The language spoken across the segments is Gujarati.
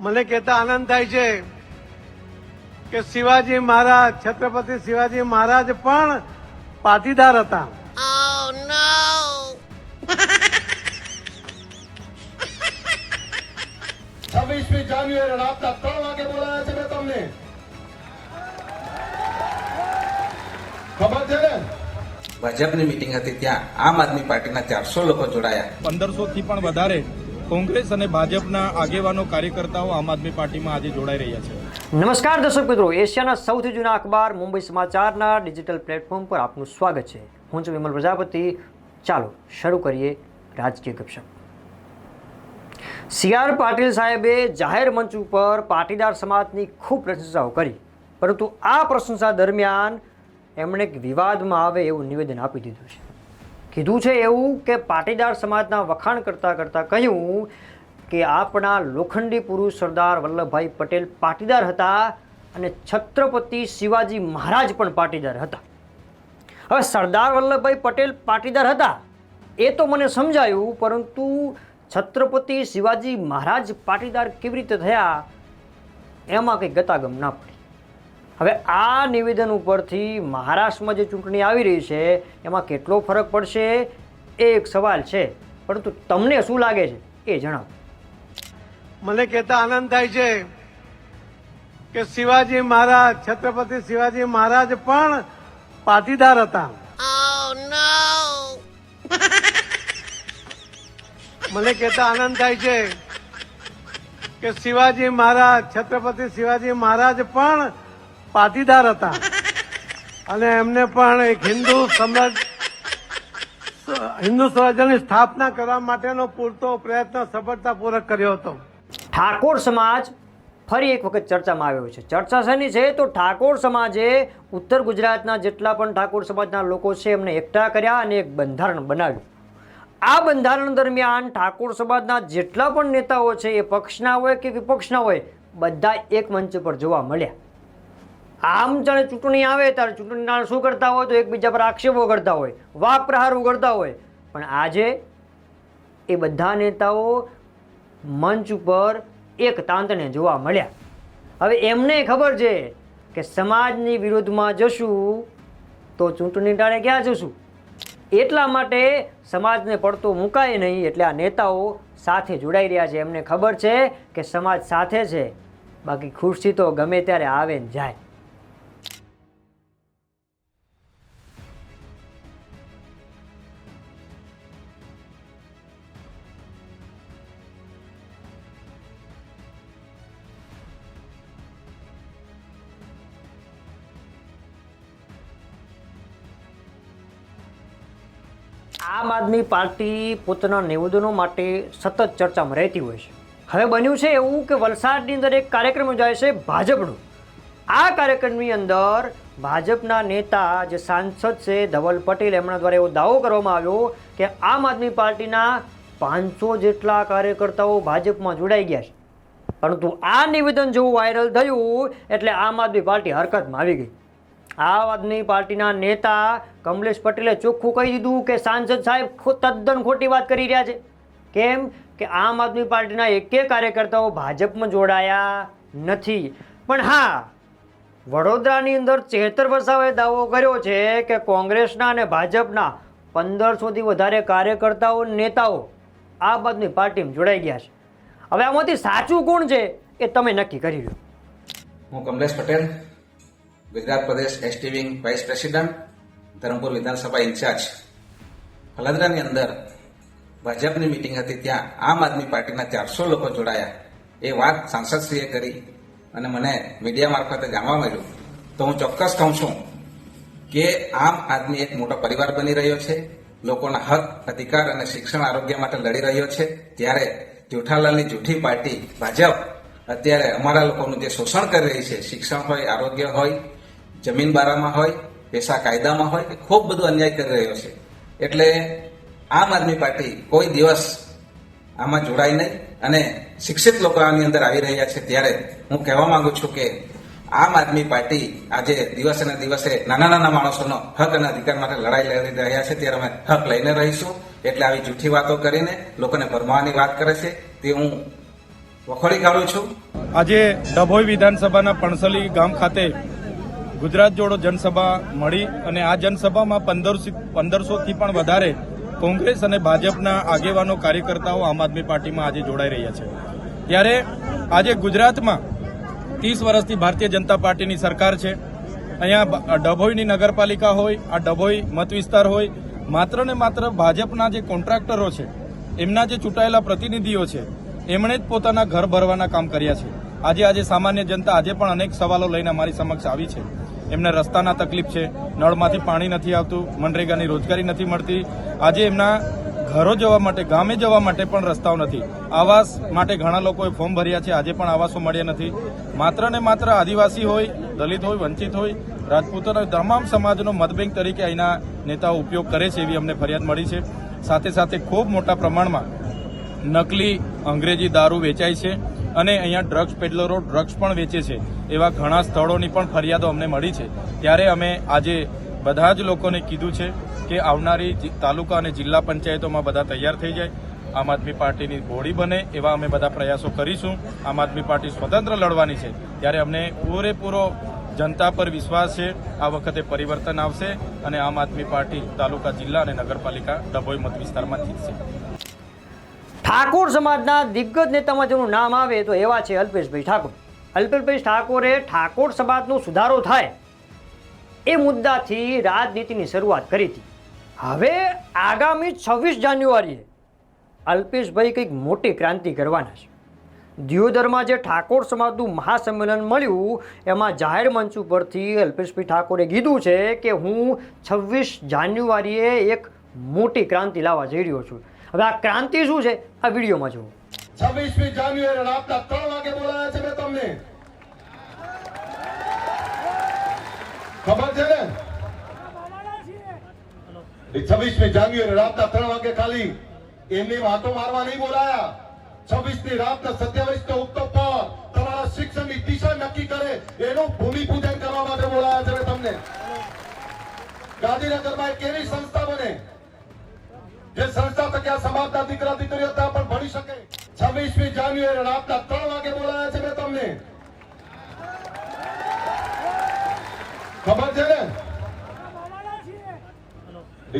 મને કહેતા આનંદ થાય છે કે શિવાજી મહારાજ છત્રપતિ શિવાજી મહારાજ પણ પાટીદાર હતા. છવ્વીસમી જાન્યુઆરી રાતના ત્રણ વાગે બોલાયા છે મેં તમને. ખબર છે ને? ભાજપની મિટિંગ હતી ત્યાં આમ આદમી પાર્ટીના ચારસો લોકો જોડાયા. પંદરસો થી પણ વધારે કોંગ્રેસ અને ભાજપના આગેવાનો, કાર્યકર્તાઓ આમ આદમી પાર્ટીમાં આજે જોડાઈ રહ્યા છે. નમસ્કાર દર્શક મિત્રો, એશિયાના સૌથી જૂના અખબાર મુંબઈ સમાચારના ડિજિટલ પ્લેટફોર્મ પર આપનું સ્વાગત છે. હું છું વિમલ પ્રજાપતિ. ચાલો, શરૂ કરીએ રાજકીય ગપશપ. સી આર પાટીલ સાહેબે જાહેર મંચ ઉપર પાટીદાર સમાજની ખૂબ પ્રશંસાઓ કરી. પરંતુ આ પ્રશંસા દરમિયાન એમણે એક વિવાદમાં આવે એવું નિવેદન આપી દીધું છે. કીધું છે એવું કે પાટીદાર સમાજના વખાણ કરતાં કરતાં કહ્યું કે આપણા લોખંડી પુરુષ સરદાર વલ્લભભાઈ પટેલ પાટીદાર હતા અને છત્રપતિ શિવાજી મહારાજ પણ પાટીદાર હતા. હવે સરદાર વલ્લભભાઈ પટેલ પાટીદાર હતા એ તો મને સમજાયું, પરંતુ છત્રપતિ શિવાજી મહારાજ પાટીદાર કેવી રીતે થયા, એમાં કંઈ ગતાગમ ના પડી. હવે આ નિવેદન ઉપરથી મહારાષ્ટ્રમાં જે ચૂંટણી આવી રહી છે એમાં કેટલો ફરક પડશે? એ એક સવાલ છે. પરંતુ તમને શું લાગે છે? એ જણાવો. મને કહેતા આનંદ થાય છે કે શિવાજી મહારાજ છત્રપતિ શિવાજી મહારાજ પણ પાટીદાર હતા. મને કહેતા આનંદ થાય છે કે શિવાજી મહારાજ છત્રપતિ શિવાજી મહારાજ પણ પાટીદાર હતા. અને એમને પણ એક હિન્દુ સમાજ, હિન્દુ સ્વરાજ્યની સ્થાપના કરવા માટેનો પૂરતો પ્રયત્ન સફળતાપૂર્વક કર્યો હતો. ઠાકોર સમાજ ફરી એક વખત ચર્ચામાં આવ્યો છે. ચર્ચા શેની છે? તો ઠાકોર સમાજે ઉત્તર ગુજરાતના જેટલા પણ ઠાકોર સમાજના લોકો છે, એમને એકઠા કર્યા અને એક બંધારણ બનાવ્યું. આ બંધારણ દરમિયાન ઠાકોર સમાજના જેટલા પણ નેતાઓ છે, એ પક્ષના હોય કે વિપક્ષના હોય, બધા એક મંચ પર જોવા મળ્યા. આમ જાણે ચૂંટણી આવે ત્યારે ચૂંટણીના શું કરતા હોય તો એકબીજા પર આક્ષેપો કરતા હોય, વાક પ્રહારો ઉગડતા હોય. પણ આજે એ બધા નેતાઓ મંચ ઉપર એક તાંતને જોવા મળ્યા. હવે એમને ખબર છે કે સમાજની વિરુદ્ધમાં જશું તો ચૂંટણી ટાળે ક્યાં જશું? એટલા માટે સમાજને પડતો મુકાય નહીં એટલે આ નેતાઓ સાથે જોડાઈ રહ્યા છે. એમને ખબર છે કે સમાજ સાથે છે. બાકી ખુરશી તો ગમે ત્યારે આવે ને જાય. આમ આદમી પાર્ટી પોતાના નિવેદનો માટે સતત ચર્ચામાં રહેતી હોય છે. હવે બન્યું છે એવું કે વલસાડની અંદર એક કાર્યક્રમ યોજાય છે ભાજપનો. આ કાર્યક્રમની અંદર ભાજપના નેતા જે સાંસદ છે ધવલ પટેલ, એમના દ્વારા એવો દાવો કરવામાં આવ્યો કે આમ આદમી પાર્ટીના પાંચસો જેટલા કાર્યકર્તાઓ ભાજપમાં જોડાઈ ગયા છે. પરંતુ આ નિવેદન જેવું વાયરલ થયું એટલે આમ આદમી પાર્ટી હરકતમાં આવી ગઈ. આમ આદમી પાર્ટીના નેતા કમલેશ પટેલે ચોખ્ખું કહી દીધું કે સાંસદ સાહેબ તદ્દન ખોટી વાત કરી રહ્યા છે. કેમ? કે આમ આદમી પાર્ટીના એકે કાર્યકર્તાઓ ભાજપમાં જોડાયા નથી. પણ હા, વડોદરાની અંદર ચેતર વસાવાએ દાવો કર્યો છે કે કોંગ્રેસના અને ભાજપના પંદરસોથી વધારે કાર્યકર્તાઓ નેતાઓ આમ આદમી પાર્ટીમાં જોડાઈ ગયા છે. હવે આમાંથી સાચું કોણ છે એ તમે નક્કી કરી લો. હું કમલેશ પટેલ. ગુજરાત પ્રદેશ ST wing vice president Dharampur વિધાનસભા ઇન્ચાર્જ ફલદરાની અંદર ભાજપની મિટિંગ હતી ત્યાં આમ આદમી પાર્ટીના ચારસો લોકો જોડાયા. એ વાત સાંસદશ્રીએ કરી અને મને મીડિયા મારફતે જાણવા મળ્યું. તો હું ચોક્કસ કહું છું કે આમ આદમી એક મોટો પરિવાર બની રહ્યો છે. લોકોના હક, અધિકાર અને શિક્ષણ આરોગ્ય માટે લડી રહ્યો છે. ત્યારે જેઠાલાલની જૂઠી પાર્ટી ભાજપ અત્યારે અમારા લોકોનું જે શોષણ કરી રહી છે, શિક્ષણ હોય, આરોગ્ય હોય જમીન બારામાં હોય પેશા કાયદામાં હોય એ ખૂબ બધું અન્યાય કરી રહ્યો છે. એટલે આમ આદમી પાર્ટી કોઈ દિવસ આમાં જોડાય નહીં અને શિક્ષિત લોકો આની અંદર આવી રહ્યા છે ત્યારે હું કહેવા માંગુ છું કે આમ આદમી પાર્ટી આજે દિવસે ને દિવસે નાના નાના માણસોનો હક અને અધિકાર માટે લડાઈ લડી રહ્યા છે. ત્યારે અમે હક લઈને રહીશું. એટલે આવી જૂઠી વાતો કરીને લોકોને ભરમાવાની વાત કરે છે. તે હું વખોડી કાઢું છું. આજે ડભોઈ વિધાનસભાના પણસલી ગામ ખાતે ગુજરાત જોડો જનસભા મળી અને આ જનસભામાં પંદરસો પંદરસોથી પણ વધારે કોંગ્રેસ અને ભાજપના આગેવાનો કાર્યકર્તાઓ આમ આદમી પાર્ટીમાં આજે જોડાઈ રહ્યા છે. ત્યારે આજે ગુજરાતમાં ત્રીસ વર્ષથી ભારતીય જનતા પાર્ટીની સરકાર છે. અહીંયા ડભોઈની નગરપાલિકા હોય, આ ડભોઈ મત વિસ્તાર હોય, માત્ર ને માત્ર ભાજપના જે કોન્ટ્રાક્ટરો છે, એમના જે ચૂંટાયેલા પ્રતિનિધિઓ છે, એમણે જ પોતાના ઘર ભરવાના કામ કર્યા છે. આજે આજે સામાન્ય જનતા આજે પણ અનેક સવાલો લઈને અમારી સમક્ષ આવી છે. એમને રસ્તાના તકલીફ છે, નળમાંથી પાણી નથી આવતું, મનરેગાની રોજગારી નથી મળતી. આજે એમના ઘરો જવા માટે, ગામે જવા માટે પણ રસ્તાઓ નથી. આવાસ માટે ઘણા લોકોએ ફોર્મ ભર્યા છે, આજે પણ આવાસો મળ્યા નથી. માત્ર ને માત્ર આદિવાસી હોય, દલિત હોય, વંચિત હોય, રાજપૂતોના તમામ સમાજનો મતબેંક તરીકે અહીંના નેતાઓ ઉપયોગ કરે છે એવી અમને ફરિયાદ મળી છે. સાથે સાથે ખૂબ મોટા પ્રમાણમાં નકલી અંગ્રેજી દારૂ વેચાય છે. અને અહીંયા ડ્રગ્સ પેડલરો ડ્રગ્સ પણ વેચે છે. એવા ઘણા સ્થળોની પણ ફરિયાદો અમને મળી છે. ત્યારે અમે આજે બધા જ લોકોને કીધું છે કે આવનારી તાલુકા અને જિલ્લા પંચાયતોમાં બધા તૈયાર થઈ જાય. આમ આદમી પાર્ટીની બોડી બને એવા અમે બધા પ્રયાસો કરીશું. આમ આદમી પાર્ટી સ્વતંત્ર લડવાની છે. ત્યારે અમને પૂરેપૂરો જનતા પર વિશ્વાસ છે. આ વખતે પરિવર્તન આવશે અને આમ આદમી પાર્ટી તાલુકા, જિલ્લા અને નગરપાલિકા ડભોઈ મત વિસ્તારમાં જીતશે. ઠાકોર સમાજના દિગ્ગજ નેતામાં જેનું નામ આવે તો એવા છે અલ્પેશભાઈ ઠાકોર. અલ્પેશભાઈ ઠાકોરે ઠાકોર સમાજનો સુધારો થાય એ મુદ્દાથી રાજનીતિની શરૂઆત કરી હતી. હવે આગામી છવ્વીસ જાન્યુઆરીએ અલ્પેશભાઈ કંઈક મોટી ક્રાંતિ કરવાના છે. દિયોદરમાં જે ઠાકોર સમાજનું મહાસંમેલન મળ્યું, એમાં જાહેર મંચ ઉપરથી અલ્પેશભાઈ ઠાકોરે કીધું છે કે હું છવ્વીસ જાન્યુઆરીએ એક મોટી ક્રાંતિ લાવવા જઈ રહ્યો છું. હવે આ ક્રાંતિ શું છે? આ વિડીયોમાં જુઓ. છવ્વીસમી જાન્યુઆરી રાતના ત્રણ વાગે બોલાયા છે મેં તમને. ખબર છે ને? છવ્વીસમી જાન્યુઆરી રાતના ત્રણ વાગે ખાલી એમની વાતો મારવા નહીં બોલાયા. છવ્વીસમી રાતના સત્યાવીસ ને ઉગતો પર. તમારા શિક્ષણની દિશા નક્કી કરે. એનું ભૂમિપૂજન કરવા માટે બોલાયા છે તમને. ગાંધીનગરમાં એક એવી સંસ્થા બને જે સંસ્થા થકી આ દીકરા, દીકરીઓ ત્યાં પણ ભણી શકે. છવ્વીસમી જાન્યુઆરી રાતના ત્રણ વાગે બોલાયા છે મેં તમને. ખબર છે ને?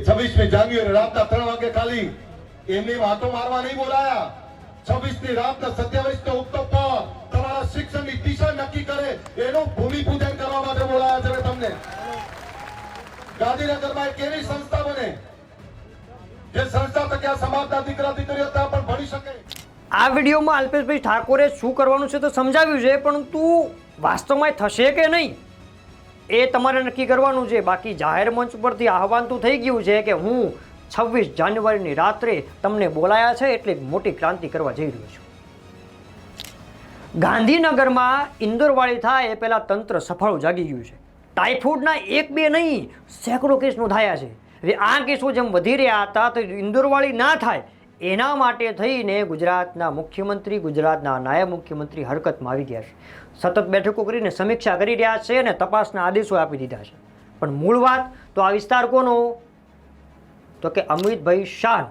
છવ્વીસમી જાન્યુઆરી રાતના ત્રણ વાગે ખાલી એમની વાતો મારવા નહીં બોલાયા. છવ્વીસની રાતના સત્યાવીસ નો ઉત્તમ પર તમારા શિક્ષણની દિશા નક્કી કરે. એનું ભૂમિ પૂજન કરવા માટે બોલાયા છે તમને. ગાંધીનગરમાં એક એવી સંસ્થા બને આ વિડીયોમાં અલ્પેશભાઈ ઠાકોરે શું કરવાનું છે તો સમજાવ્યું છે પરંતુ વાસ્તવમાં થશે કે નહીં? એ તમારે નક્કી કરવાનું છે. બાકી જાહેર મંચ પરથી આહવાન તો થઈ ગયું છે કે હું છવ્વીસ જાન્યુઆરીની રાત્રે તમને બોલાયા છે એટલે મોટી ક્રાંતિ કરવા જઈ રહ્યો છું. ગાંધીનગરમાં ઇન્દોરવાળી થાય એ પહેલાં તંત્ર સફળ જાગી ગયું છે. ટાઇફોઇડના એક બે નહીં, સેંકડો કેસ નોંધાયા છે. આ કેસો જેમ વધી રહ્યા હતા તો ઇન્દોરવાળી ના થાય, એના માટે થઈને ગુજરાતના મુખ્યમંત્રી, ગુજરાતના નાયબ મુખ્યમંત્રી હરકતમાં આવી ગયા છે. સતત બેઠકો કરીને સમીક્ષા કરી રહ્યા છે અને તપાસના આદેશો આપી દીધા છે. પણ મૂળ વાત તો આ વિસ્તાર કોનો? તો કે અમિતભાઈ શાહ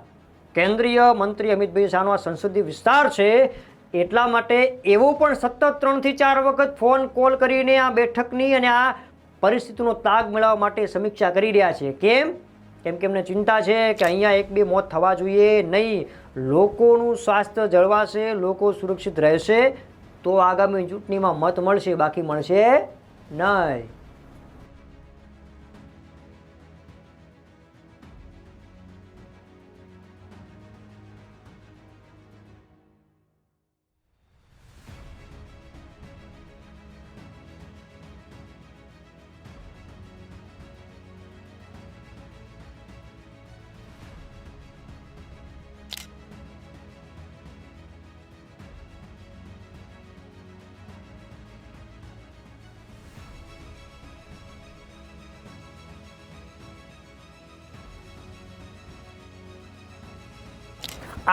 કેન્દ્રીય મંત્રી અમિતભાઈ શાહનો આ સંસદીય વિસ્તાર છે, એટલા માટે એવો પણ સતત ત્રણથી ચાર વખત ફોન કોલ કરીને આ બેઠકની અને આ પરિસ્થિતિનો તાગ મેળવવા માટે સમીક્ષા કરી રહ્યા છે. કેમ? કેમ કે એમને ચિંતા છે કે અહીંયા એક બે મોત થવા જોઈએ નહીં. લોકોનું સ્વાસ્થ્ય જળવાશે, લોકો સુરક્ષિત રહેશે, તો આગામી ચૂંટણીમાં મત મળશે, બાકી મળશે નહીં.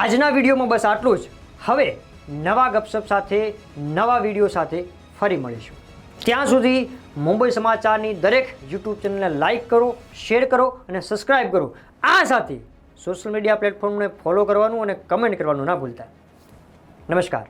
આજના વિડીયોમાં બસ આટલું જ. હવે નવા ગપસપ સાથે, નવા વીડિયો સાથે ફરી મળીશું. ત્યાં સુધી મુંબઈ સમાચારની દરેક યુટ્યુબ ચેનલને લાઇક કરો, શેર કરો અને સબસ્ક્રાઇબ કરો. આ સાથે સોશિયલ મીડિયા પ્લેટફોર્મને ફોલો કરવાનું અને કમેન્ટ કરવાનું ના ભૂલતા. નમસ્કાર.